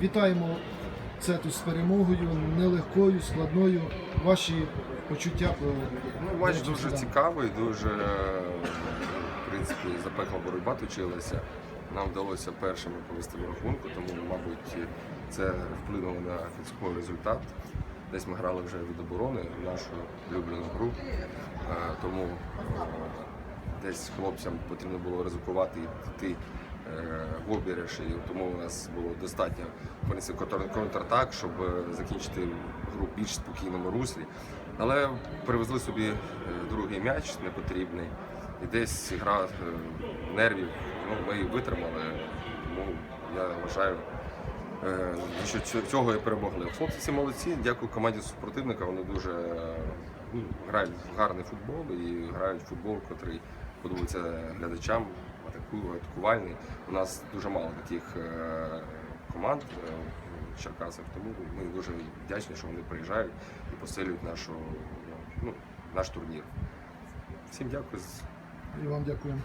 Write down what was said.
вітаємо Цету з перемогою, нелегкою, складною. Ваші почуття про Ну, матч дуже цікавий, дуже е, в принципі запекла боротьба точилася. Нам вдалося першими повести в рахунку, тому, мабуть, це вплинуло на кінцевий результат. Десь ми грали вже від оборони в нашу улюблену гру. Е, Тому е, десь хлопцям потрібно було ризикувати і йти е, в і тому у нас було достатньо контратак, щоб е, закінчити гру в більш спокійному руслі. Але привезли собі е, другий м'яч непотрібний, і десь гра е, нервів. Ну, ми її витримали, тому я вважаю, що цього і перемогли. Хлопці всі молодці, дякую команді супротивника. Вони дуже ну, грають в гарний футбол і грають в футбол, який подобається глядачам, атакувальний. У нас дуже мало таких е, команд е, в Черкасах, тому ми дуже вдячні, що вони приїжджають і посилюють нашу, ну, наш турнір. Всім дякую. І вам дякуємо.